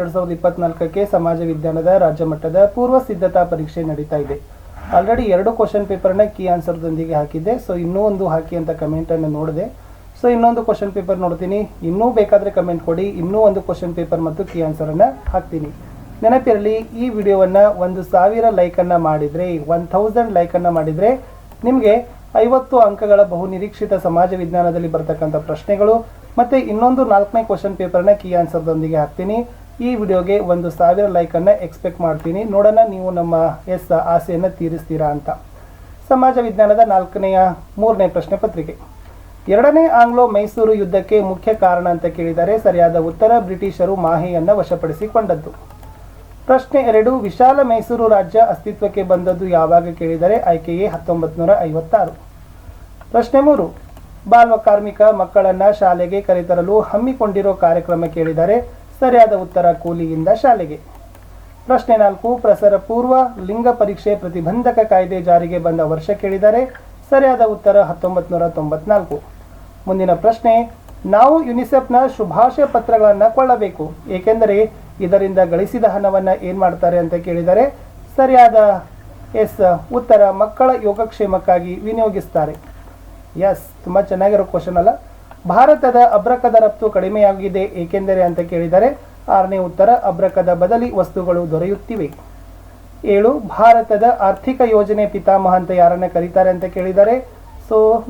ಎರಡ್ ಸಾವಿರದ ಇಪ್ಪತ್ನಾಲ್ಕಕ್ಕೆ ಸಮಾಜ ವಿಜ್ಞಾನದ ರಾಜ್ಯ ಮಟ್ಟದ ಪೂರ್ವ ಸಿದ್ಧತಾ ಪರೀಕ್ಷೆ ನಡೀತಾ ಇದೆ. ಆಲ್ರೆಡಿ ಎರಡು ಕ್ವಶನ್ ಪೇಪರ್ನ ಕೀ ಆನ್ಸರ್ದೊಂದಿಗೆ ಹಾಕಿದ್ದೆ. ಸೊ ಇನ್ನೂ ಒಂದು ಹಾಕಿ ಅಂತ ಕಮೆಂಟನ್ನು ನೋಡಿದೆ. ಸೊ ಇನ್ನೊಂದು ಕ್ವಶನ್ ಪೇಪರ್ ನೋಡ್ತೀನಿ. ಇನ್ನೂ ಬೇಕಾದರೆ ಕಮೆಂಟ್ ಕೊಡಿ. ಇನ್ನೂ ಒಂದು ಕ್ವಶನ್ ಪೇಪರ್ ಮತ್ತು ಕೀ ಆನ್ಸರನ್ನು ಹಾಕ್ತೀನಿ. ನೆನಪಿರಲಿ, ಈ ವಿಡಿಯೋವನ್ನು ಒಂದು ಸಾವಿರ ಲೈಕನ್ನು ಮಾಡಿದರೆ ಒನ್ ಥೌಸಂಡ್ ಲೈಕನ್ನು ಮಾಡಿದರೆ ನಿಮಗೆ ಐವತ್ತು ಅಂಕಗಳ ಬಹು ನಿರೀಕ್ಷಿತ ಸಮಾಜ ವಿಜ್ಞಾನದಲ್ಲಿ ಬರ್ತಕ್ಕಂಥ ಪ್ರಶ್ನೆಗಳು ಮತ್ತು ಇನ್ನೊಂದು ನಾಲ್ಕನೇ ಕ್ವಶನ್ ಪೇಪರ್ನ ಕೀ ಆನ್ಸರ್ದೊಂದಿಗೆ ಹಾಕ್ತೀನಿ. ಈ ವಿಡಿಯೋಗೆ ಒಂದು ಸಾವಿರ ಲೈಕನ್ನು ಎಕ್ಸ್ಪೆಕ್ಟ್ ಮಾಡ್ತೀನಿ. ನೋಡೋಣ ನೀವು ನಮ್ಮ ಎಸ್ ಆಸೆಯನ್ನು ತೀರಿಸ್ತೀರಾ ಅಂತ. ಸಮಾಜ ವಿಜ್ಞಾನದ ನಾಲ್ಕನೆಯ ಮೂರನೇ ಪ್ರಶ್ನೆ ಪತ್ರಿಕೆ. ಎರಡನೇ ಆಂಗ್ಲೋ ಮೈಸೂರು ಯುದ್ಧಕ್ಕೆ ಮುಖ್ಯ ಕಾರಣ ಅಂತ ಕೇಳಿದರೆ ಸರಿಯಾದ ಉತ್ತರ ಬ್ರಿಟಿಷರು ಮಾಹೆಯನ್ನು ವಶಪಡಿಸಿಕೊಂಡದ್ದು. ಪ್ರಶ್ನೆ ಎರಡು, ವಿಶಾಲ ಮೈಸೂರು ರಾಜ್ಯ ಅಸ್ತಿತ್ವಕ್ಕೆ ಬಂದದ್ದು ಯಾವಾಗ ಕೇಳಿದರೆ ಆಯ್ಕೆಯೇ ಹತ್ತೊಂಬತ್ತು ಐವತ್ತಾರು. ಪ್ರಶ್ನೆ ಮೂರು, ಬಾಲ್ವ ಕಾರ್ಮಿಕ ಮಕ್ಕಳನ್ನು ಶಾಲೆಗೆ ಕರೆತರಲು ಹಮ್ಮಿಕೊಂಡಿರೋ ಕಾರ್ಯಕ್ರಮ ಕೇಳಿದರೆ ಸರಿಯಾದ ಉತ್ತರ ಕೂಲಿಯಿಂದ ಶಾಲೆಗೆ. ಪ್ರಶ್ನೆ ನಾಲ್ಕು, ಪ್ರಸರ ಪೂರ್ವ ಲಿಂಗ ಪರೀಕ್ಷೆ ಪ್ರತಿಬಂಧಕ ಕಾಯ್ದೆ ಜಾರಿಗೆ ಬಂದ ವರ್ಷ ಕೇಳಿದರೆ ಸರಿಯಾದ ಉತ್ತರ ಹತ್ತೊಂಬತ್ತು ನೂರ ತೊಂಬತ್ನಾಲ್ಕು. ಮುಂದಿನ ಪ್ರಶ್ನೆ, ನಾವು ಯುನಿಸೆಫ್ನ ಶುಭಾಶಯ ಪತ್ರಗಳನ್ನು ಕೊಳ್ಳಬೇಕು, ಏಕೆಂದರೆ ಇದರಿಂದ ಗಳಿಸಿದ ಹಣವನ್ನು ಏನು ಮಾಡ್ತಾರೆ ಅಂತ ಕೇಳಿದರೆ ಸರಿಯಾದ ಎಸ್ ಉತ್ತರ ಮಕ್ಕಳ ಯೋಗಕ್ಷೇಮಕ್ಕಾಗಿ ವಿನಿಯೋಗಿಸ್ತಾರೆ. ಎಸ್ ತುಂಬ ಚೆನ್ನಾಗಿರೋ ಕ್ವಶನ್ ಅಲ್ಲ. ಭಾರತದ ಅಬ್ರಕದ ರಫ್ತು ಕಡಿಮೆಯಾಗಿದೆ, ಏಕೆಂದರೆ ಅಂತ ಕೇಳಿದರೆ ಆರನೇ ಉತ್ತರ, ಅಬ್ರಕದ ಬದಲಿ ವಸ್ತುಗಳು ದೊರೆಯುತ್ತಿವೆ. ಏಳು, ಭಾರತದ ಆರ್ಥಿಕ ಯೋಜನೆ ಪಿತಾಮಹ ಅಂತ ಯಾರನ್ನ ಕರೀತಾರೆ ಅಂತ ಕೇಳಿದರೆ, ಸೊ,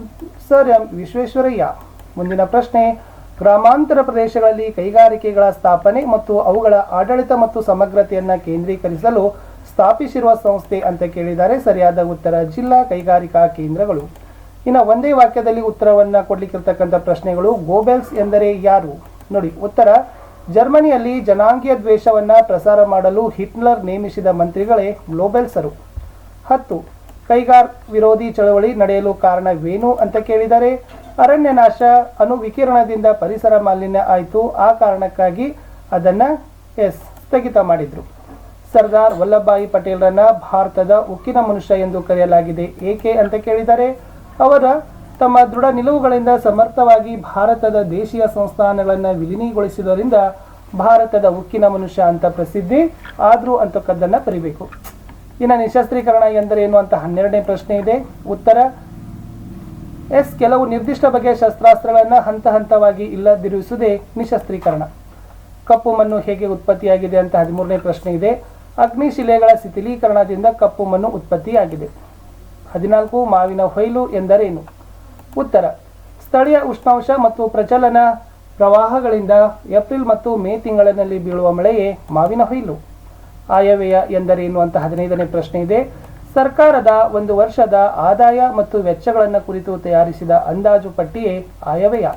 ಸರ್ ಎಂ ವಿಶ್ವೇಶ್ವರಯ್ಯ. ಮುಂದಿನ ಪ್ರಶ್ನೆ, ಗ್ರಾಮಾಂತರ ಪ್ರದೇಶಗಳಲ್ಲಿ ಕೈಗಾರಿಕೆಗಳ ಸ್ಥಾಪನೆ ಮತ್ತು ಅವುಗಳ ಆಡಳಿತ ಮತ್ತು ಸಮಗ್ರತೆಯನ್ನು ಕೇಂದ್ರೀಕರಿಸಲು ಸ್ಥಾಪಿಸಿರುವ ಸಂಸ್ಥೆ ಅಂತ ಕೇಳಿದರೆ ಸರಿಯಾದ ಉತ್ತರ, ಜಿಲ್ಲಾ ಕೈಗಾರಿಕಾ ಕೇಂದ್ರಗಳು. ಇನ್ನು ಒಂದೇ ವಾಕ್ಯದಲ್ಲಿ ಉತ್ತರವನ್ನು ಕೊಡಲಿಕ್ಕಿರ್ತಕ್ಕಂಥ ಪ್ರಶ್ನೆಗಳು ಗೋಬೆಲ್ಸ್ ಎಂದರೆ ಯಾರು? ನೋಡಿ, ಉತ್ತರ, ಜರ್ಮನಿಯಲ್ಲಿ ಜನಾಂಗೀಯ ದ್ವೇಷವನ್ನು ಪ್ರಸಾರ ಮಾಡಲು ಹಿಟ್ಲರ್ ನೇಮಿಸಿದ ಮಂತ್ರಿಗಳೇ ಗ್ಲೋಬೆಲ್ಸರು. ಹತ್ತು, ಕೈಗಾರ್ ವಿರೋಧಿ ಚಳವಳಿ ನಡೆಯಲು ಕಾರಣವೇನು ಅಂತ ಕೇಳಿದರೆ, ಅರಣ್ಯನಾಶ ಅಣು ವಿಕಿರಣದಿಂದ ಪರಿಸರ ಮಾಲಿನ್ಯ ಆಯಿತು, ಆ ಕಾರಣಕ್ಕಾಗಿ ಅದನ್ನು ಎಸ್ ಸ್ಥಗಿತ ಮಾಡಿದರು. ಸರ್ದಾರ್ ವಲ್ಲಭಭಾಯಿ ಪಟೇಲ್ರನ್ನ ಭಾರತದ ಉಕ್ಕಿನ ಮನುಷ್ಯ ಎಂದು ಕರೆಯಲಾಗಿದೆ. ಏಕೆ ಅಂತ ಕೇಳಿದರೆ ಅವರ ತಮ್ಮ ದೃಢ ನಿಲುವುಗಳಿಂದ ಸಮರ್ಥವಾಗಿ ಭಾರತದ ದೇಶೀಯ ಸಂಸ್ಥಾನಗಳನ್ನು ವಿಲೀನಗೊಳಿಸಿದರಿಂದ ಭಾರತದ ಉಕ್ಕಿನ ಮನುಷ್ಯ ಅಂತ ಪ್ರಸಿದ್ಧಿ, ಆದರೂ ಅಂತಕ್ಕದ್ದನ್ನು ಬರಿಬೇಕು ಇನ್ನು ನಿಶಸ್ತ್ರೀಕರಣ ಎಂದರೇನು ಅಂತ ಹನ್ನೆರಡನೇ ಪ್ರಶ್ನೆ ಇದೆ. ಉತ್ತರ, ಎಸ್, ಕೆಲವು ನಿರ್ದಿಷ್ಟ ಬಗೆಯ ಶಸ್ತ್ರಾಸ್ತ್ರಗಳನ್ನು ಹಂತ ಹಂತವಾಗಿ ಇಲ್ಲದಿರುವುದೇ ನಿಶಸ್ತ್ರೀಕರಣ. ಕಪ್ಪು ಮಣ್ಣು ಹೇಗೆ ಉತ್ಪತ್ತಿಯಾಗಿದೆ ಅಂತ ಹದಿಮೂರನೇ ಪ್ರಶ್ನೆ ಇದೆ. ಅಗ್ನಿಶಿಲೆಗಳ ಶಿಥಿಲೀಕರಣದಿಂದ ಕಪ್ಪು ಮಣ್ಣು ಉತ್ಪತ್ತಿಯಾಗಿದೆ. ಹದಿನಾಲ್ಕು ಮಾವಿನ ಹೊಯ್ಲು ಎಂದರೇನು? ಉತ್ತರ. ಸ್ಥಳೀಯ ಉಷ್ಣಾಂಶ ಮತ್ತು ಪ್ರಚಲನ ಪ್ರವಾಹಗಳಿಂದ ಏಪ್ರಿಲ್ ಮತ್ತು ಮೇ ತಿಂಗಳಿನಲ್ಲಿ ಬೀಳುವ ಮಳೆಯೇ ಮಾವಿನ ಹೊಯ್ಲು. ಆಯವ್ಯಯ ಎಂದರೇನು ಅಂತ ಹದಿನೈದನೇ ಪ್ರಶ್ನೆ ಇದೆ. ಸರ್ಕಾರದ ಒಂದು ವರ್ಷದ ಆದಾಯ ಮತ್ತು ವೆಚ್ಚಗಳನ್ನು ಕುರಿತು ತಯಾರಿಸಿದ ಅಂದಾಜು ಪಟ್ಟಿಯೇ ಆಯವ್ಯಯ.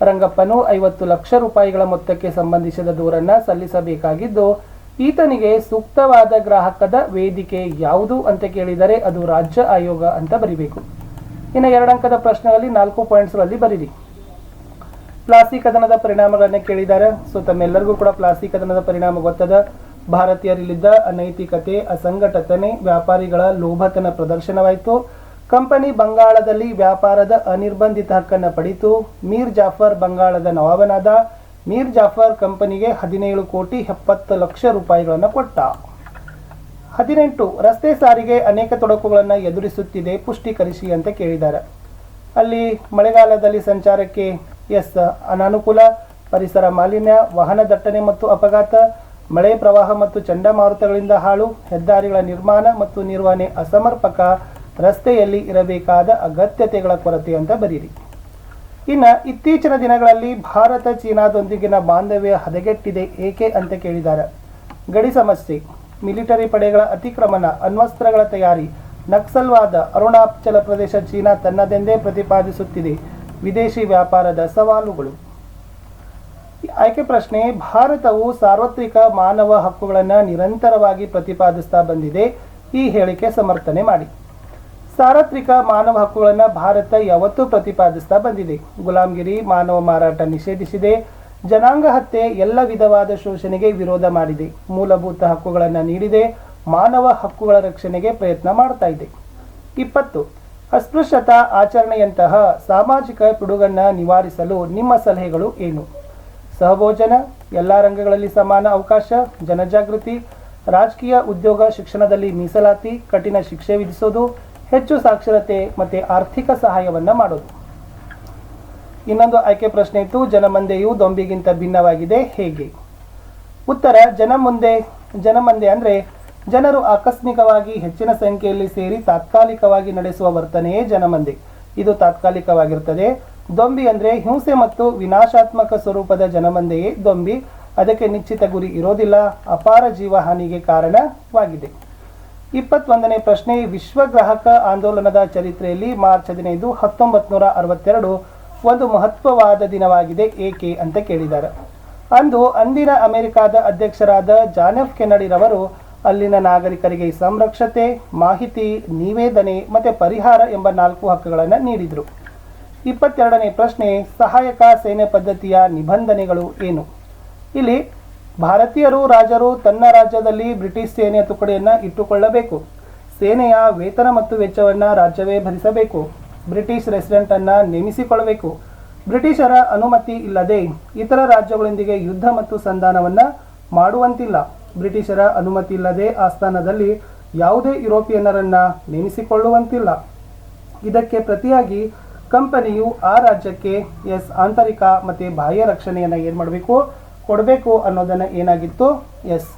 ರಂಗಪ್ಪನು ಐವತ್ತು ಲಕ್ಷ ರೂಪಾಯಿಗಳ ಮೊತ್ತಕ್ಕೆ ಸಂಬಂಧಿಸಿದ ದೂರನ್ನ ಸಲ್ಲಿಸಬೇಕಾಗಿದ್ದು ಈತನಿಗೆ ಸೂಕ್ತವಾದ ಗ್ರಾಹಕದ ವೇದಿಕೆ ಯಾವುದು ಅಂತ ಕೇಳಿದರೆ ಅದು ರಾಜ್ಯ ಆಯೋಗ ಅಂತ ಬರೀಬೇಕು. ಇನ್ನು ಎರಡಂಕದ ಪ್ರಶ್ನೆಗಳಲ್ಲಿ ನಾಲ್ಕು ಪಾಯಿಂಟ್ಸ್ಗಳಲ್ಲಿ ಬರೀರಿ. ಪ್ಲಾಸ್ಟಿಕ್ ಕದನದ ಪರಿಣಾಮಗಳನ್ನು ಕೇಳಿದ್ದಾರೆ ಸೊ ತಮ್ಮೆಲ್ಲರಿಗೂ ಕೂಡ ಪ್ಲಾಸ್ಟಿಕ್ ಕದನದ ಪರಿಣಾಮ ಗೊತ್ತದ. ಭಾರತೀಯರಲ್ಲಿದ್ದ ಅನೈತಿಕತೆ, ಅಸಂಘಟತನೆ, ವ್ಯಾಪಾರಿಗಳ ಲೋಭತನ ಪ್ರದರ್ಶನವಾಯಿತು. ಕಂಪನಿ ಬಂಗಾಳದಲ್ಲಿ ವ್ಯಾಪಾರದ ಅನಿರ್ಬಂಧಿತ ಹಕ್ಕನ್ನು ಪಡೆಯಿತು ಮೀರ್ ಜಾಫರ್ ಬಂಗಾಳದ ನವಾಬನಾದ. ಮೀರ್ ಜಾಫರ್ ಕಂಪನಿಗೆ ಹದಿನೇಳು ಕೋಟಿ ಎಪ್ಪತ್ತು ಲಕ್ಷ ರೂಪಾಯಿಗಳನ್ನು ಕೊಟ್ಟ. ಹದಿನೆಂಟು, ರಸ್ತೆ ಸಾರಿಗೆ ಅನೇಕ ತೊಡಕುಗಳನ್ನು ಎದುರಿಸುತ್ತಿದೆ ಪುಷ್ಟೀಕರಿಸಿ ಅಂತ ಕೇಳಿದ್ದಾರೆ. ಅಲ್ಲಿ ಮಳೆಗಾಲದಲ್ಲಿ ಸಂಚಾರಕ್ಕೆ ಎಸ್, ಅನಾನುಕೂಲ, ಪರಿಸರ ಮಾಲಿನ್ಯ, ವಾಹನ ದಟ್ಟಣೆ ಮತ್ತು ಅಪಘಾತ, ಮಳೆ ಪ್ರವಾಹ ಮತ್ತು ಚಂಡಮಾರುತಗಳಿಂದ ಹಾಳು, ಹೆದ್ದಾರಿಗಳ ನಿರ್ಮಾಣ ಮತ್ತು ನಿರ್ವಹಣೆ ಅಸಮರ್ಪಕ ರಸ್ತೆಯಲ್ಲಿ ಇರಬೇಕಾದ ಅಗತ್ಯತೆಗಳ ಕೊರತೆ ಅಂತ ಬರೀರಿ. ಇನ್ನು ಇತ್ತೀಚಿನ ದಿನಗಳಲ್ಲಿ ಭಾರತ ಚೀನಾದೊಂದಿಗಿನ ಬಾಂಧವ್ಯ ಹದಗೆಟ್ಟಿದೆ ಏಕೆ ಅಂತ ಕೇಳಿದ್ದಾರೆ. ಗಡಿ ಸಮಸ್ಯೆ, ಮಿಲಿಟರಿ ಪಡೆಗಳ ಅತಿಕ್ರಮಣ, ಅಣ್ವಸ್ತ್ರಗಳ ತಯಾರಿ, ನಕ್ಸಲ್ವಾದ ಅರುಣಾಚಲ ಪ್ರದೇಶ ಚೀನಾ ತನ್ನದೆಂದೇ ಪ್ರತಿಪಾದಿಸುತ್ತಿದೆ. ವಿದೇಶಿ ವ್ಯಾಪಾರದ ಸವಾಲುಗಳು. ಆಯ್ಕೆ ಪ್ರಶ್ನೆ, ಭಾರತವು ಸಾರ್ವತ್ರಿಕ ಮಾನವ ಹಕ್ಕುಗಳನ್ನು ನಿರಂತರವಾಗಿ ಪ್ರತಿಪಾದಿಸ್ತಾ ಬಂದಿದೆ. ಈ ಹೇಳಿಕೆ ಸಮರ್ಥನೆ ಮಾಡಿ. ಸಾರ್ವತ್ರಿಕ ಮಾನವ ಹಕ್ಕುಗಳನ್ನು ಭಾರತ ಯಾವತ್ತೂ ಪ್ರತಿಪಾದಿಸ್ತಾ ಬಂದಿದೆ. ಗುಲಾಮ್ಗಿರಿ ಮಾನವ ಮಾರಾಟ ನಿಷೇಧಿಸಿದೆ. ಜನಾಂಗ ಹತ್ಯೆ ಎಲ್ಲ ವಿಧವಾದ ಶೋಷಣೆಗೆ ವಿರೋಧ ಮಾಡಿದೆ. ಮೂಲಭೂತ ಹಕ್ಕುಗಳನ್ನು ನೀಡಿದೆ. ಮಾನವ ಹಕ್ಕುಗಳ ರಕ್ಷಣೆಗೆ ಪ್ರಯತ್ನ ಮಾಡ್ತಾ ಇದೆ. ಇಪ್ಪತ್ತು. ಅಸ್ಪೃಶ್ಯತಾ ಆಚರಣೆಯಂತಹ ಸಾಮಾಜಿಕ ಪಿಡುಗನ್ನು ನಿವಾರಿಸಲು ನಿಮ್ಮ ಸಲಹೆಗಳು ಏನು? ಸಹಭೋಜನ, ಎಲ್ಲ ರಂಗಗಳಲ್ಲಿ ಸಮಾನ ಅವಕಾಶ, ಜನಜಾಗೃತಿ, ರಾಜಕೀಯ ಉದ್ಯೋಗ ಶಿಕ್ಷಣದಲ್ಲಿ ಮೀಸಲಾತಿ, ಕಠಿಣ ಶಿಕ್ಷೆ ವಿಧಿಸೋದು ಹೆಚ್ಚು ಸಾಕ್ಷರತೆ ಮತ್ತು ಆರ್ಥಿಕ ಸಹಾಯವನ್ನು ಮಾಡೋದು. ಇನ್ನೊಂದು ಆಯ್ಕೆ ಪ್ರಶ್ನೆ ಇತ್ತು, ಜನಮಂದೆಯು ದೊಂಬಿಗಿಂತ ಭಿನ್ನವಾಗಿದೆ ಹೇಗೆ? ಉತ್ತರ, ಜನಮುಂದೆ, ಜನಮಂದೆ ಅಂದರೆ ಜನರು ಆಕಸ್ಮಿಕವಾಗಿ ಹೆಚ್ಚಿನ ಸಂಖ್ಯೆಯಲ್ಲಿ ಸೇರಿ ತಾತ್ಕಾಲಿಕವಾಗಿ ನಡೆಸುವ ವರ್ತನೆಯೇ ಜನಮಂದೆ. ಇದು ತಾತ್ಕಾಲಿಕವಾಗಿರುತ್ತದೆ ದೊಂಬಿ ಅಂದರೆ ಹಿಂಸೆ ಮತ್ತು ವಿನಾಶಾತ್ಮಕ ಸ್ವರೂಪದ ಜನಮಂದೆಯೇ ದೊಂಬಿ. ಅದಕ್ಕೆ ನಿಶ್ಚಿತ ಗುರಿ ಇರೋದಿಲ್ಲ. ಅಪಾರ ಜೀವಹಾನಿಗೆ ಕಾರಣವಾಗಿದೆ. ಇಪ್ಪತ್ತೊಂದನೇ ಪ್ರಶ್ನೆ ವಿಶ್ವ ಗ್ರಾಹಕ ಆಂದೋಲನದ ಚರಿತ್ರೆಯಲ್ಲಿ ಮಾರ್ಚ್ ಹದಿನೈದು ಹತ್ತೊಂಬತ್ತು ನೂರ ಅರವತ್ತೆರಡು ಒಂದು ಮಹತ್ವವಾದ ದಿನವಾಗಿದೆ ಏಕೆ ಅಂತ ಕೇಳಿದ್ದಾರೆ. ಅಂದು ಅಂದಿನ ಅಮೆರಿಕಾದ ಅಧ್ಯಕ್ಷರಾದ ಜಾನ್ ಎಫ್ ಕೆನಡಿರವರು ಅಲ್ಲಿನ ನಾಗರಿಕರಿಗೆ ಸಂರಕ್ಷತೆ, ಮಾಹಿತಿ, ನಿವೇದನೆ ಮತ್ತು ಪರಿಹಾರ ಎಂಬ ನಾಲ್ಕು ಹಕ್ಕುಗಳನ್ನು ನೀಡಿದರು. ಇಪ್ಪತ್ತೆರಡನೇ ಪ್ರಶ್ನೆ, ಸಹಾಯಕ ಸೇನೆ ಪದ್ಧತಿಯ ನಿಬಂಧನೆಗಳು ಏನು? ಇಲ್ಲಿ ಭಾರತೀಯರು, ರಾಜರು ತನ್ನ ರಾಜ್ಯದಲ್ಲಿ ಬ್ರಿಟಿಷ್ ಸೇನೆಯ ತುಕಡಿಯನ್ನು ಇಟ್ಟುಕೊಳ್ಳಬೇಕು. ಸೇನೆಯ ವೇತನ ಮತ್ತು ವೆಚ್ಚವನ್ನು ರಾಜ್ಯವೇ ಭರಿಸಬೇಕು. ಬ್ರಿಟಿಷ್ ರೆಸಿಡೆಂಟನ್ನು ನೇಮಿಸಿಕೊಳ್ಳಬೇಕು. ಬ್ರಿಟಿಷರ ಅನುಮತಿ ಇಲ್ಲದೆ ಇತರ ರಾಜ್ಯಗಳೊಂದಿಗೆ ಯುದ್ಧ ಮತ್ತು ಸಂಧಾನವನ್ನು ಮಾಡುವಂತಿಲ್ಲ. ಬ್ರಿಟಿಷರ ಅನುಮತಿ ಇಲ್ಲದೆ ಆಸ್ಥಾನದಲ್ಲಿ ಯಾವುದೇ ಯುರೋಪಿಯನ್ನರನ್ನು ನೇಮಿಸಿಕೊಳ್ಳುವಂತಿಲ್ಲ. ಇದಕ್ಕೆ ಪ್ರತಿಯಾಗಿ ಕಂಪನಿಯು ಆ ರಾಜ್ಯಕ್ಕೆ ಎಸ್ ಆಂತರಿಕ ಮತ್ತು ಬಾಹ್ಯ ರಕ್ಷಣೆಯನ್ನು ಏನು ಮಾಡಬೇಕು? ಕೊಡಬೇಕು ಅನ್ನೋದನ್ನು ಏನಾಗಿತ್ತು? ಎಸ್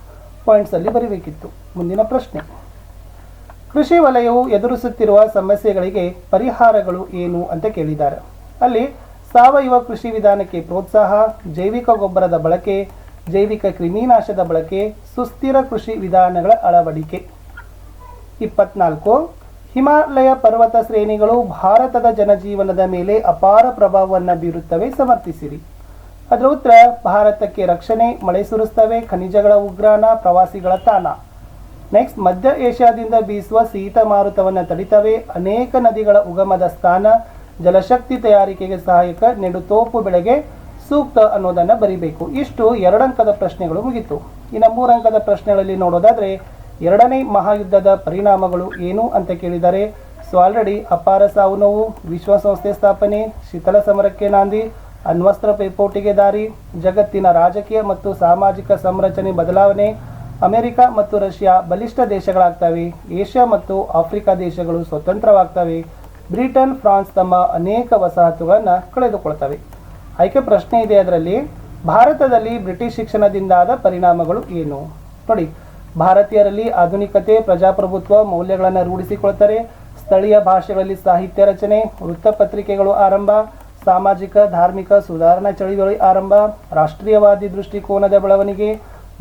ಪಾಯಿಂಟ್ಸಲ್ಲಿ ಬರೀಬೇಕಿತ್ತು. ಮುಂದಿನ ಪ್ರಶ್ನೆ. ಕೃಷಿ ವಲಯವು ಎದುರಿಸುತ್ತಿರುವ ಸಮಸ್ಯೆಗಳಿಗೆ ಪರಿಹಾರಗಳು ಏನು ಅಂತ ಕೇಳಿದ್ದಾರೆ. ಅಲ್ಲಿ ಸಾವಯವ ಕೃಷಿ ವಿಧಾನಕ್ಕೆ ಪ್ರೋತ್ಸಾಹ, ಜೈವಿಕ ಗೊಬ್ಬರದ ಬಳಕೆ, ಜೈವಿಕ ಕ್ರಿಮಿನಾಶದ ಬಳಕೆ, ಸುಸ್ಥಿರ ಕೃಷಿ ವಿಧಾನಗಳ ಅಳವಡಿಕೆ. ಇಪ್ಪತ್ನಾಲ್ಕು. ಹಿಮಾಲಯ ಪರ್ವತ ಶ್ರೇಣಿಗಳು ಭಾರತದ ಜನಜೀವನದ ಮೇಲೆ ಅಪಾರ ಪ್ರಭಾವವನ್ನು ಬೀರುತ್ತವೆ, ಸಮರ್ಥಿಸಿರಿ. ಅದರ ಉತ್ತರ, ಭಾರತಕ್ಕೆ ರಕ್ಷಣೆ, ಮಳೆ ಸುರಿಸ್ತವೆ, ಖನಿಜಗಳ ಉಗ್ರಾಣ, ಪ್ರವಾಸಿಗಳ ತಾಣ. ನೆಕ್ಸ್ಟ್, ಮಧ್ಯ ಏಷ್ಯಾದಿಂದ ಬೀಸುವ ಶೀತ ಮಾರುತವನ್ನು ತಡಿತವೆ, ಅನೇಕ ನದಿಗಳ ಉಗಮದ ಸ್ಥಾನ, ಜಲಶಕ್ತಿ ತಯಾರಿಕೆಗೆ ಸಹಾಯಕ ನೆಡುತೋಪು ಬೆಳೆಗೆ ಸೂಕ್ತ ಅನ್ನೋದನ್ನು ಬರಿಬೇಕು. ಇಷ್ಟು ಎರಡಂಕದ ಪ್ರಶ್ನೆಗಳು ಮುಗಿತು. ಇನ್ನು ಮೂರಂಕದ ಪ್ರಶ್ನೆಗಳಲ್ಲಿ ನೋಡೋದಾದ್ರೆ, ಎರಡನೇ ಮಹಾಯುದ್ಧದ ಪರಿಣಾಮಗಳು ಏನು ಅಂತ ಕೇಳಿದರೆ, ಸೊ ಆಲ್ರೆಡಿ ಅಪಾರ ಸಾವು ನೋವು, ವಿಶ್ವಸಂಸ್ಥೆ ಸ್ಥಾಪನೆ ಶೀತಲ ಸಮರಕ್ಕೆ ನಾಂದಿ ಅಣ್ವಸ್ತ್ರ ಪೈಪೋಟಿಗೆ ದಾರಿ ಜಗತ್ತಿನ ರಾಜಕೀಯ ಮತ್ತು ಸಾಮಾಜಿಕ ಸಂರಚನೆ ಬದಲಾವಣೆ, ಅಮೆರಿಕ ಮತ್ತು ರಷ್ಯಾ ಬಲಿಷ್ಠ ದೇಶಗಳಾಗ್ತವೆ, ಏಷ್ಯಾ ಮತ್ತು ಆಫ್ರಿಕಾ ದೇಶಗಳು ಸ್ವತಂತ್ರವಾಗ್ತವೆ, ಬ್ರಿಟನ್, ಫ್ರಾನ್ಸ್ ತಮ್ಮ ಅನೇಕ ವಸಾಹತುಗಳನ್ನು ಕಳೆದುಕೊಳ್ತವೆ. ಆಯ್ಕೆ ಪ್ರಶ್ನೆ ಇದೆ ಅದರಲ್ಲಿ, ಭಾರತದಲ್ಲಿ ಬ್ರಿಟಿಷ್ ಶಿಕ್ಷಣದಿಂದಾದ ಪರಿಣಾಮಗಳು ಏನು? ನೋಡಿ, ಭಾರತೀಯರಲ್ಲಿ ಆಧುನಿಕತೆ, ಪ್ರಜಾಪ್ರಭುತ್ವ ಮೌಲ್ಯಗಳನ್ನು ರೂಢಿಸಿಕೊಳ್ತಾರೆ, ಸ್ಥಳೀಯ ಭಾಷೆಗಳಲ್ಲಿ ಸಾಹಿತ್ಯ ರಚನೆ, ವೃತ್ತಪತ್ರಿಕೆಗಳು ಆರಂಭ ಸಾಮಾಜಿಕ, ಧಾರ್ಮಿಕ ಸುಧಾರಣಾ ಚಳುವಳಿ ಆರಂಭ, ರಾಷ್ಟ್ರೀಯವಾದಿ ದೃಷ್ಟಿಕೋನದ ಬೆಳವಣಿಗೆ,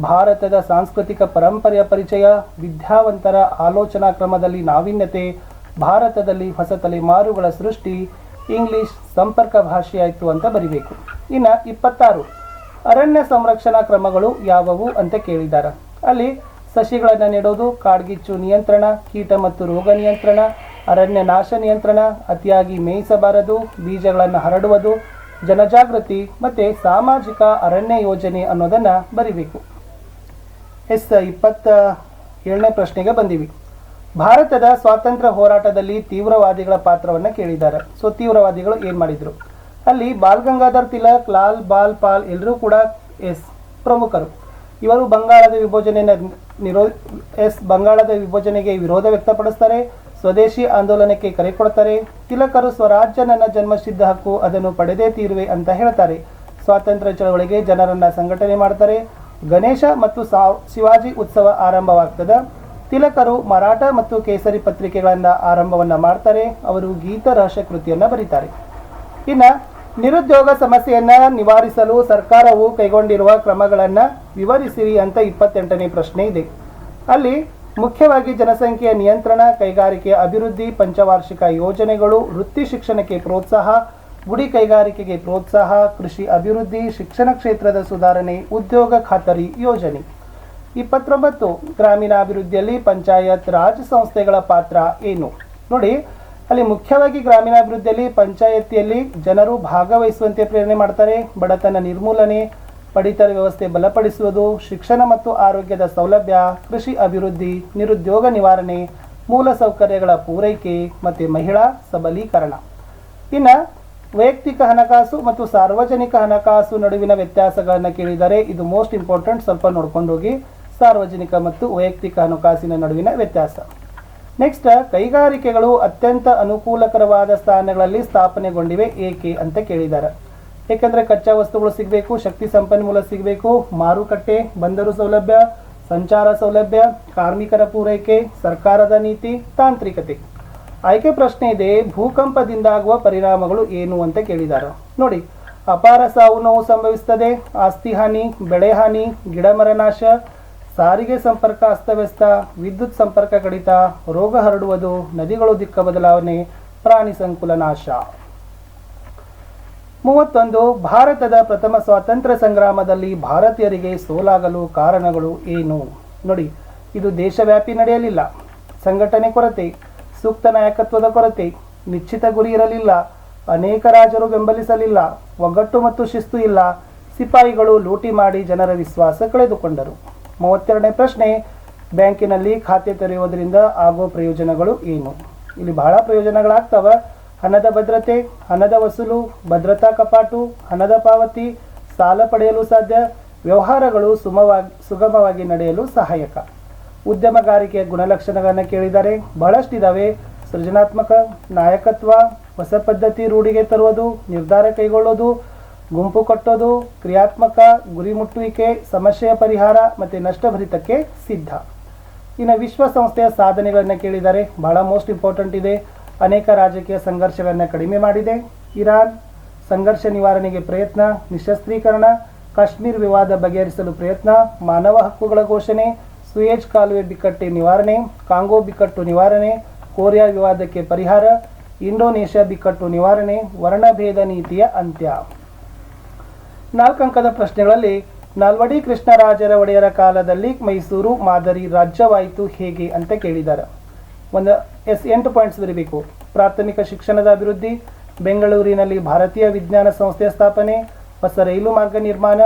ಭಾರತದ ಸಾಂಸ್ಕೃತಿಕ ಪರಂಪರೆಯ ಪರಿಚಯ, ವಿದ್ಯಾವಂತರ ಆಲೋಚನಾ ಕ್ರಮದಲ್ಲಿ ನಾವೀನ್ಯತೆ, ಭಾರತದಲ್ಲಿ ಹೊಸ ತಲೆಮಾರುಗಳ ಸೃಷ್ಟಿ, ಇಂಗ್ಲಿಷ್ ಸಂಪರ್ಕ ಭಾಷೆಯಾಯಿತು ಅಂತ ಬರಿಬೇಕು. ಇನ್ನು ಇಪ್ಪತ್ತಾರು. ಅರಣ್ಯ ಸಂರಕ್ಷಣಾ ಕ್ರಮಗಳು ಯಾವುವು ಅಂತ ಕೇಳಿದ್ದಾರೆ ಅಲ್ಲಿ ಸಸಿಗಳನ್ನು ನೆಡೋದು, ಕಾಡ್ಗಿಚ್ಚು ನಿಯಂತ್ರಣ, ಕೀಟ ಮತ್ತು ರೋಗ ನಿಯಂತ್ರಣ ಅರಣ್ಯ ನಾಶ ನಿಯಂತ್ರಣ, ಅತಿಯಾಗಿ ಮೇಯಿಸಬಾರದು, ಬೀಜಗಳನ್ನು ಹರಡುವುದು, ಜನಜಾಗೃತಿ ಮತ್ತು ಸಾಮಾಜಿಕ ಅರಣ್ಯ ಯೋಜನೆ ಅನ್ನೋದನ್ನು ಬರಿಬೇಕು. ಎಸ್, ಇಪ್ಪತ್ತ ಏಳನೇ ಪ್ರಶ್ನೆಗೆ ಬಂದಿವಿ. ಭಾರತದ ಸ್ವಾತಂತ್ರ್ಯ ಹೋರಾಟದಲ್ಲಿ ತೀವ್ರವಾದಿಗಳ ಪಾತ್ರವನ್ನು ಕೇಳಿದ್ದಾರೆ. ಸೊ, ತೀವ್ರವಾದಿಗಳು ಏನು ಮಾಡಿದರು? ಅಲ್ಲಿ ಬಾಲ್ ಗಂಗಾಧರ್ ತಿಲಕ್, ಲಾಲ್ ಬಾಲ್ ಪಾಲ್ ಎಲ್ಲರೂ ಕೂಡ ಎಸ್ ಪ್ರಮುಖರು. ಇವರು ಬಂಗಾಳದ ವಿಭಜನೆಯ ನಿರೋ, ಎಸ್ ಬಂಗಾಳದ ವಿಭಜನೆಗೆ ವಿರೋಧ ವ್ಯಕ್ತಪಡಿಸ್ತಾರೆ. ಸ್ವದೇಶಿ ಆಂದೋಲನಕ್ಕೆ ಕರೆ ಕೊಡ್ತಾರೆ. ತಿಲಕರು ಸ್ವರಾಜ್ಯ ನನ್ನ ಜನ್ಮಸಿದ್ಧ ಹಕ್ಕು, ಅದನ್ನು ಪಡೆದೇ ತೀರುವೆ ಅಂತ ಹೇಳ್ತಾರೆ. ಸ್ವಾತಂತ್ರ್ಯ ಚಳವಳಿಗೆ ಜನರನ್ನ ಸಂಘಟನೆ ಮಾಡ್ತಾರೆ. ಗಣೇಶ ಮತ್ತು ಶಿವಾಜಿ ಉತ್ಸವ ಆರಂಭವಾಗ್ತದೆ. ತಿಲಕರು ಮರಾಠ ಮತ್ತು ಕೇಸರಿ ಪತ್ರಿಕೆಗಳನ್ನ ಆರಂಭವನ್ನ ಮಾಡ್ತಾರೆ. ಅವರು ಗೀತ ರಹಸ್ಯ ಕೃತಿಯನ್ನ ಬರೀತಾರೆ. ಇನ್ನು ನಿರುದ್ಯೋಗ ಸಮಸ್ಯೆಯನ್ನ ನಿವಾರಿಸಲು ಸರ್ಕಾರವು ಕೈಗೊಂಡಿರುವ ಕ್ರಮಗಳನ್ನು ವಿವರಿಸಿರಿ ಅಂತ ಇಪ್ಪತ್ತೆಂಟನೇ ಪ್ರಶ್ನೆ ಇದೆ. ಅಲ್ಲಿ ಮುಖ್ಯವಾಗಿ ಜನಸಂಖ್ಯೆಯ ನಿಯಂತ್ರಣ ಕೈಗಾರಿಕೆ ಅಭಿವೃದ್ಧಿ, ಪಂಚವಾರ್ಷಿಕ ಯೋಜನೆಗಳು, ವೃತ್ತಿ ಶಿಕ್ಷಣಕ್ಕೆ ಪ್ರೋತ್ಸಾಹ, ಗುಡಿ ಕೈಗಾರಿಕೆಗೆ ಪ್ರೋತ್ಸಾಹ, ಕೃಷಿ ಅಭಿವೃದ್ಧಿ, ಶಿಕ್ಷಣ ಕ್ಷೇತ್ರದ ಸುಧಾರಣೆ, ಉದ್ಯೋಗ ಖಾತರಿ ಯೋಜನೆ. ಇಪ್ಪತ್ತೊಂಬತ್ತು, ಗ್ರಾಮೀಣಾಭಿವೃದ್ಧಿಯಲ್ಲಿ ಪಂಚಾಯತ್ ರಾಜ್ ಸಂಸ್ಥೆಗಳ ಪಾತ್ರ ಏನು? ನೋಡಿ, ಅಲ್ಲಿ ಮುಖ್ಯವಾಗಿ ಗ್ರಾಮೀಣಾಭಿವೃದ್ಧಿಯಲ್ಲಿ, ಪಂಚಾಯತಿಯಲ್ಲಿ ಜನರು ಭಾಗವಹಿಸುವಂತೆ ಪ್ರೇರಣೆ ಮಾಡ್ತಾರೆ. ಬಡತನ ನಿರ್ಮೂಲನೆ ಪಡಿತರ ವ್ಯವಸ್ಥೆ ಬಲಪಡಿಸುವುದು, ಶಿಕ್ಷಣ ಮತ್ತು ಆರೋಗ್ಯದ ಸೌಲಭ್ಯ, ಕೃಷಿ ಅಭಿವೃದ್ಧಿ, ನಿರುದ್ಯೋಗ ನಿವಾರಣೆ, ಮೂಲ ಸೌಕರ್ಯಗಳ ಪೂರೈಕೆ ಮತ್ತು ಮಹಿಳಾ ಸಬಲೀಕರಣ. ಇನ್ನು ವೈಯಕ್ತಿಕ ಹಣಕಾಸು ಮತ್ತು ಸಾರ್ವಜನಿಕ ಹಣಕಾಸು ನಡುವಿನ ವ್ಯತ್ಯಾಸಗಳನ್ನು ಕೇಳಿದರೆ ಇದು ಮೋಸ್ಟ್ ಇಂಪಾರ್ಟೆಂಟ್ ಸ್ವಲ್ಪ ನೋಡ್ಕೊಂಡು ಹೋಗಿ ಸಾರ್ವಜನಿಕ ಮತ್ತು ವೈಯಕ್ತಿಕ ಹಣಕಾಸಿನ ನಡುವಿನ ವ್ಯತ್ಯಾಸ. ನೆಕ್ಸ್ಟ್ ಕೈಗಾರಿಕೆಗಳು ಅತ್ಯಂತ ಅನುಕೂಲಕರವಾದ ಸ್ಥಾನಗಳಲ್ಲಿ ಸ್ಥಾಪನೆಗೊಂಡಿವೆ ಏಕೆ ಅಂತ ಕೇಳಿದ್ದಾರೆ ಏಕೆಂದರೆ ಕಚ್ಚಾ ವಸ್ತುಗಳು ಸಿಗಬೇಕು, ಶಕ್ತಿ ಸಂಪನ್ಮೂಲ ಸಿಗಬೇಕು, ಮಾರುಕಟ್ಟೆ, ಬಂದರು ಸೌಲಭ್ಯ, ಸಂಚಾರ ಸೌಲಭ್ಯ, ಕಾರ್ಮಿಕರ ಪೂರೈಕೆ, ಸರ್ಕಾರದ ನೀತಿ, ತಾಂತ್ರಿಕತೆ. ಆಯ್ಕೆ ಪ್ರಶ್ನೆ ಇದೆ ಭೂಕಂಪದಿಂದಾಗುವ ಪರಿಣಾಮಗಳು ಏನು ಅಂತ ಕೇಳಿದ್ದಾರೆ ನೋಡಿ, ಅಪಾರ ಸಾವು ನೋವು ಸಂಭವಿಸುತ್ತದೆ ಆಸ್ತಿ ಹಾನಿ, ಬೆಳೆ ಹಾನಿ ಗಿಡಮರ ನಾಶ, ಸಾರಿಗೆ ಸಂಪರ್ಕ ಅಸ್ತವ್ಯಸ್ತ, ವಿದ್ಯುತ್ ಸಂಪರ್ಕ ಕಡಿತ, ರೋಗ ಹರಡುವುದು, ನದಿಗಳು ದಿಕ್ಕ ಬದಲಾವಣೆ, ಪ್ರಾಣಿ ಸಂಕುಲ ನಾಶ. ಮೂವತ್ತೊಂದು, ಭಾರತದ ಪ್ರಥಮ ಸ್ವಾತಂತ್ರ್ಯ ಸಂಗ್ರಾಮದಲ್ಲಿ ಭಾರತೀಯರಿಗೆ ಸೋಲಾಗಲು ಕಾರಣಗಳು ಏನು? ನೋಡಿ, ಇದು ದೇಶವ್ಯಾಪಿ ನಡೆಯಲಿಲ್ಲ. ಸಂಘಟನೆ ಕೊರತೆ, ಸೂಕ್ತ ನಾಯಕತ್ವದ ಕೊರತೆ, ನಿಶ್ಚಿತ ಗುರಿ ಇರಲಿಲ್ಲ. ಅನೇಕ ರಾಜರು ಬೆಂಬಲಿಸಲಿಲ್ಲ. ಒಗ್ಗಟ್ಟು ಮತ್ತು ಶಿಸ್ತು ಇಲ್ಲ. ಸಿಪಾಯಿಗಳು ಲೂಟಿ ಮಾಡಿ ಜನರ ವಿಶ್ವಾಸ ಕಳೆದುಕೊಂಡರು. ಮೂವತ್ತೆರಡನೇ ಪ್ರಶ್ನೆ, ಬ್ಯಾಂಕಿನಲ್ಲಿ ಖಾತೆ ತೆರೆಯುವುದರಿಂದ ಆಗೋ ಪ್ರಯೋಜನಗಳು ಏನು? ಇಲ್ಲಿ ಬಹಳ ಪ್ರಯೋಜನಗಳಾಗ್ತವ. ಹಣದ ಭದ್ರತೆ, ಹಣದ ವಸೂಲು, ಭದ್ರತಾ ಕಪಾಟು, ಹಣದ ಪಾವತಿ, ಸಾಲ ಪಡೆಯಲು ಸಾಧ್ಯ, ವ್ಯವಹಾರಗಳು ಸುಮವಾಗಿ, ಸುಗಮವಾಗಿ ನಡೆಯಲು ಸಹಾಯಕ. ಉದ್ಯಮಗಾರಿಕೆಯ ಗುಣಲಕ್ಷಣಗಳನ್ನು ಕೇಳಿದ್ದಾರೆ ಬಹಳಷ್ಟಿದ್ದಾವೆ ಸೃಜನಾತ್ಮಕ, ನಾಯಕತ್ವ, ಹೊಸ ಪದ್ಧತಿ ರೂಢಿಗೆ ತರುವುದು, ನಿರ್ಧಾರ ಕೈಗೊಳ್ಳೋದು, ಗುಂಪು ಕಟ್ಟೋದು, ಕ್ರಿಯಾತ್ಮಕ, ಗುರಿ ಮುಟ್ಟುವಿಕೆ, ಸಮಸ್ಯೆಯ ಪರಿಹಾರ ಮತ್ತು ನಷ್ಟಭರಿತಕ್ಕೆ ಸಿದ್ಧ. ಇನ್ನು ವಿಶ್ವಸಂಸ್ಥೆಯ ಸಾಧನೆಗಳನ್ನು ಕೇಳಿದರೆ ಬಹಳ ಮೋಸ್ಟ್ ಇಂಪಾರ್ಟೆಂಟ್ ಇದೆ. ಅನೇಕ ರಾಜಕೀಯ ಸಂಘರ್ಷಗಳನ್ನು ಕಡಿಮೆ ಮಾಡಿದೆ. ಇರಾನ್ ಸಂಘರ್ಷ ನಿವಾರಣೆಗೆ ಪ್ರಯತ್ನ, ನಿಶಸ್ತ್ರೀಕರಣ, ಕಾಶ್ಮೀರ್ ವಿವಾದ ಬಗೆಹರಿಸಲು ಪ್ರಯತ್ನ, ಮಾನವ ಹಕ್ಕುಗಳ ಘೋಷಣೆ, ಸುಯೇಜ್ ಕಾಲುವೆ ಬಿಕ್ಕಟ್ಟೆ ನಿವಾರಣೆ, ಕಾಂಗೋ ಬಿಕ್ಕಟ್ಟು ನಿವಾರಣೆ, ಕೊರಿಯಾ ವಿವಾದಕ್ಕೆ ಪರಿಹಾರ, ಇಂಡೋನೇಷ್ಯಾ ಬಿಕ್ಕಟ್ಟು ನಿವಾರಣೆ, ವರ್ಣಭೇದ ನೀತಿಯ ಅಂತ್ಯ. ನಾಲ್ಕಂಕದ ಪ್ರಶ್ನೆಗಳಲ್ಲಿ ನಾಲ್ವಡಿ ಕೃಷ್ಣರಾಜರ ಒಡೆಯರ ಕಾಲದಲ್ಲಿ ಮೈಸೂರು ಮಾದರಿ ರಾಜ್ಯವಾಯಿತು ಹೇಗೆ ಅಂತ ಕೇಳಿದ್ದಾರೆ. ಒಂದು ಎಸ್ ಎಂಟು ಪಾಯಿಂಟ್ಸ್ ಬರೀಬೇಕು ಪ್ರಾಥಮಿಕ ಶಿಕ್ಷಣದ ಅಭಿವೃದ್ಧಿ, ಬೆಂಗಳೂರಿನಲ್ಲಿ ಭಾರತೀಯ ವಿಜ್ಞಾನ ಸಂಸ್ಥೆಯ ಸ್ಥಾಪನೆ, ಹೊಸ ರೈಲು ಮಾರ್ಗ ನಿರ್ಮಾಣ,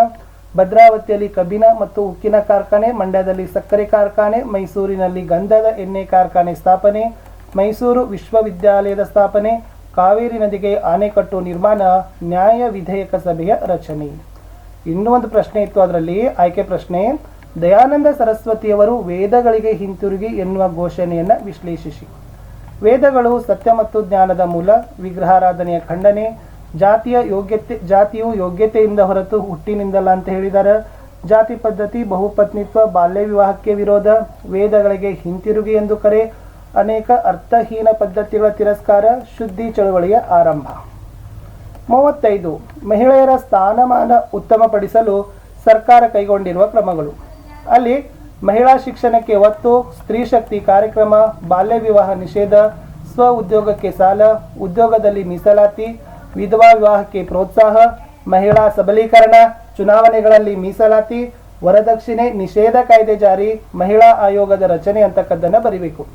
ಭದ್ರಾವತಿಯಲ್ಲಿ ಕಬ್ಬಿನ ಮತ್ತು ಉಕ್ಕಿನ ಕಾರ್ಖಾನೆ, ಮಂಡ್ಯದಲ್ಲಿ ಸಕ್ಕರೆ ಕಾರ್ಖಾನೆ, ಮೈಸೂರಿನಲ್ಲಿ ಗಂಧದ ಎಣ್ಣೆ ಕಾರ್ಖಾನೆ ಸ್ಥಾಪನೆ, ಮೈಸೂರು ವಿಶ್ವವಿದ್ಯಾಲಯದ ಸ್ಥಾಪನೆ, ಕಾವೇರಿ ನದಿಗೆ ಆಣೆಕಟ್ಟು ನಿರ್ಮಾಣ, ನ್ಯಾಯ ವಿಧೇಯಕ ಸಭೆಯ ರಚನೆ. ಇನ್ನೂ ಒಂದು ಪ್ರಶ್ನೆ ಇತ್ತು ಅದರಲ್ಲಿ, ಆಯ್ಕೆ ಪ್ರಶ್ನೆ, ದಯಾನಂದ ಸರಸ್ವತಿಯವರು ವೇದಗಳಿಗೆ ಹಿಂತಿರುಗಿ ಎನ್ನುವ ಘೋಷಣೆಯನ್ನು ವಿಶ್ಲೇಷಿಸಿ. ವೇದಗಳು ಸತ್ಯ ಮತ್ತು ಜ್ಞಾನದ ಮೂಲ, ವಿಗ್ರಹಾರಾಧನೆಯ ಖಂಡನೆ, ಜಾತಿಯ ಯೋಗ್ಯತೆ ಜಾತಿಯು ಯೋಗ್ಯತೆಯಿಂದ ಹೊರತು ಹುಟ್ಟಿನಿಂದಲ್ಲ ಅಂತ ಹೇಳಿದ್ದಾರೆ ಜಾತಿ ಪದ್ಧತಿ, ಬಹುಪತ್ನಿತ್ವ, ಬಾಲ್ಯ ವಿವಾಹಕ್ಕೆ ವಿರೋಧ, ವೇದಗಳಿಗೆ ಹಿಂತಿರುಗಿ ಎಂದು ಕರೆ, ಅನೇಕ ಅರ್ಥಹೀನ ಪದ್ಧತಿಗಳ ತಿರಸ್ಕಾರ, ಶುದ್ಧಿ ಚಳುವಳಿಯ ಆರಂಭ. ಮೂವತ್ತೈದು, ಮಹಿಳೆಯರ ಸ್ಥಾನಮಾನ ಉತ್ತಮಪಡಿಸಲು ಸರ್ಕಾರ ಕೈಗೊಂಡಿರುವ ಕ್ರಮಗಳು. ಅಲ್ಲಿ ಮಹಿಳಾ ಶಿಕ್ಷಣಕ್ಕೆ ಒತ್ತು, ಸ್ತ್ರೀ ಶಕ್ತಿ ಕಾರ್ಯಕ್ರಮ, ಬಾಲ್ಯ ವಿವಾಹ ನಿಷೇಧ, ಸ್ವ ಉದ್ಯೋಗಕ್ಕೆ ಸಾಲ, ಉದ್ಯೋಗದಲ್ಲಿ ಮೀಸಲಾತಿ, ವಿಧವಾ ವಿವಾಹಕ್ಕೆ ಪ್ರೋತ್ಸಾಹ, ಮಹಿಳಾ ಸಬಲೀಕರಣ, ಚುನಾವಣೆಗಳಲ್ಲಿ ಮೀಸಲಾತಿ, ವರದಕ್ಷಿಣೆ, ನಿಷೇಧ ಕಾಯ್ದೆ ಜಾರಿ, ಮಹಿಳಾ ಆಯೋಗದ ರಚನೆ ಅಂತಕ್ಕದ್ದನ್ನು ಬರೀಬೇಕು.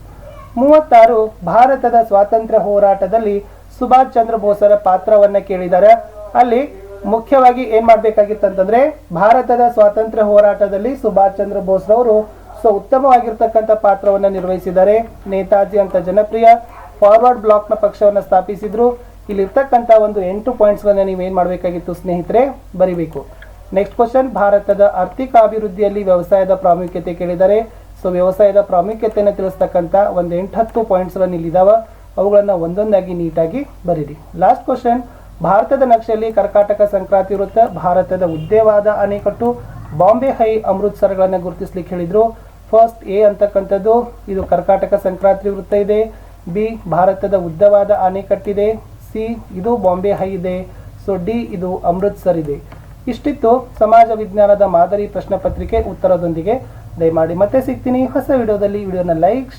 ಮೂವತ್ತಾರು, ಭಾರತದ ಸ್ವಾತಂತ್ರ್ಯ ಹೋರಾಟದಲ್ಲಿ ಸುಭಾಷ್ ಚಂದ್ರ ಬೋಸರ ಪಾತ್ರವನ್ನ ಕೇಳಿದರೆ. ಅಲ್ಲಿ ಮುಖ್ಯವಾಗಿ ಏನ್ ಮಾಡ್ಬೇಕಾಗಿತ್ತಂತಂದ್ರೆ ಭಾರತದ ಸ್ವಾತಂತ್ರ್ಯ ಹೋರಾಟದಲ್ಲಿ ಸುಭಾಷ್ ಚಂದ್ರ ಬೋಸ್ರವರು ಸೊ ಉತ್ತಮವಾಗಿರ್ತಕ್ಕಂಥ ಪಾತ್ರವನ್ನ ನಿರ್ವಹಿಸಿದ್ದಾರೆ. ನೇತಾಜಿ ಅಂತ ಜನಪ್ರಿಯ ಫಾರ್ವರ್ಡ್ ಬ್ಲಾಕ್ನ ಪಕ್ಷವನ್ನು ಸ್ಥಾಪಿಸಿದ್ರು. ಇಲ್ಲಿರ್ತಕ್ಕಂಥ ಒಂದು ಎಂಟು ಪಾಯಿಂಟ್ಸ್ಗಳನ್ನ ನೀವು ಏನು ಮಾಡಬೇಕಾಗಿತ್ತು ಸ್ನೇಹಿತರೆ? ಬರಿಬೇಕು. ನೆಕ್ಸ್ಟ್ ಕ್ವಶನ್ ಭಾರತದ ಆರ್ಥಿಕ ಅಭಿವೃದ್ಧಿಯಲ್ಲಿ ವ್ಯವಸಾಯದ ಪ್ರಾಮುಖ್ಯತೆ ಕೇಳಿದ್ದಾರೆ ಸೊ ವ್ಯವಸಾಯದ ಪ್ರಾಮುಖ್ಯತೆಯನ್ನು ತಿಳಿಸ್ತಕ್ಕಂಥ ಒಂದು ಎಂಟು ಹತ್ತು ಪಾಯಿಂಟ್ಸ್ಗಳನ್ನು ಇಲ್ಲಿದ್ದಾವೆ ಅವುಗಳನ್ನು ಒಂದೊಂದಾಗಿ ನೀಟಾಗಿ ಬರೀರಿ. ಲಾಸ್ಟ್ ಕ್ವಶನ್ ಭಾರತದ ನಕ್ಷೆಯಲ್ಲಿ ಕರ್ಕಾಟಕ ಸಂಕ್ರಾಂತಿ ವೃತ್ತ ಭಾರತದ ಉದ್ದೇವಾದ ಅಣೆಕಟ್ಟು ಬಾಂಬೆ ಹೈ ಅಮೃತ್ಸರಗಳನ್ನು ಗುರುತಿಸ್ಲಿಕ್ಕೆ ಹೇಳಿದ್ರು. ಫಸ್ಟ್ ಎ ಅಂತಕ್ಕಂಥದ್ದು, ಇದು ಕರ್ಕಾಟಕ ಸಂಕ್ರಾಂತಿ ವೃತ್ತ ಇದೆ. ಬಿ ಭಾರತದ ಉದ್ದವಾದ ಅಣೆಕಟ್ಟಿದೆ. ಸಿ ಇದು ಬಾಂಬೆ ಹೈ ಇದೆ. ಸೊ ಡಿ ಇದು ಅಮೃತ್ಸರ್ ಇದೆ. ಇಷ್ಟಿತ್ತು ಸಮಾಜ ವಿಜ್ಞಾನದ ಮಾದರಿ ಪ್ರಶ್ನೆ ಪತ್ರಿಕೆ ಉತ್ತರದೊಂದಿಗೆ. ದಯಮಾಡಿ ಮತ್ತೆ ಸಿಗ್ತೀನಿ. ಹೊಸ ವಿಡಿಯೋದಲ್ಲಿ ವಿಡಿಯೋನ ಲೈಕ್ ಶೇರ್